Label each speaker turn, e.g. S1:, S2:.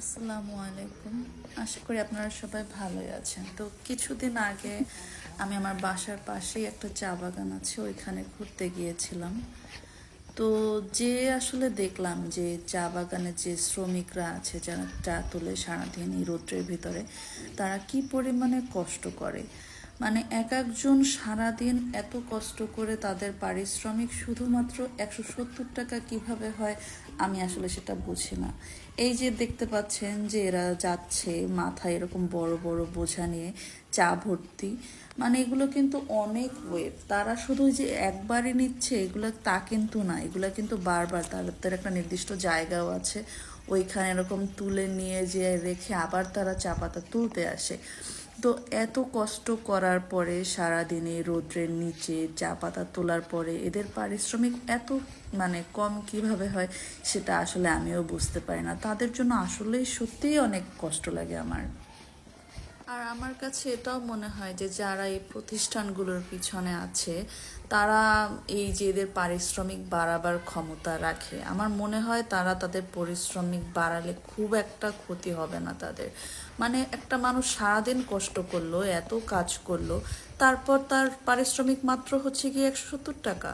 S1: আসসালামু আলাইকুম। আশা করি আপনারা সবাই ভালোই আছেন। তো কিছুদিন আগে আমি আমার বাসার পাশেই একটা চা বাগান আছে, ওইখানে ঘুরতে গিয়েছিলাম। তো যে আসলে দেখলাম যে চা বাগানের যে শ্রমিকরা আছে, যারা চা তুলে সারাদিন এই রৌদ্রের ভিতরে, তারা কি পরিমাণে কষ্ট করে? মানে এক একজন সারাদিন এত কষ্ট করে তাদের পারিশ্রমিক শুধুমাত্র একশো সত্তর টাকা কীভাবে হয়, আমি আসলে সেটা বুঝি না। এই যে দেখতে পাচ্ছেন যে এরা যাচ্ছে, মাথায় এরকম বড় বড় বোঝা নিয়ে চা ভর্তি মানে এগুলো কিন্তু অনেক ওয়েট তারা শুধু যে একবারই নিচ্ছে, এগুলো তা কিন্তু না। এগুলো কিন্তু বারবার তাদের একটা নির্দিষ্ট জায়গাও আছে, ওইখানে এরকম তুলে নিয়ে যে রেখে আবার তারা চা পাতা তুলতে আসে। তো এত কষ্ট করার পরে সারাদিনে রৌদ্রের নিচে চা পাতা তোলার পরে এদের পারিশ্রমিক এত মানে কম কীভাবে হয় সেটা আসলে আমিও বুঝতে পারি না। তাদের জন্য আসলেই সত্যিই অনেক কষ্ট লাগে আমার। আর আমার কাছে এটাও মনে হয় যে যারা এই প্রতিষ্ঠানগুলোর পিছনে আছে, তারা এই যে এদের পারিশ্রমিক বাড়াবার ক্ষমতা রাখে। আমার মনে হয় তারা তাদের পারিশ্রমিক বাড়ালে খুব একটা ক্ষতি হবে না তাদের। মানে একটা মানুষ সারাদিন কষ্ট করল, এত কাজ করল, তারপর তার পারিশ্রমিক মাত্র হচ্ছে গিয়ে একশো সত্তর টাকা।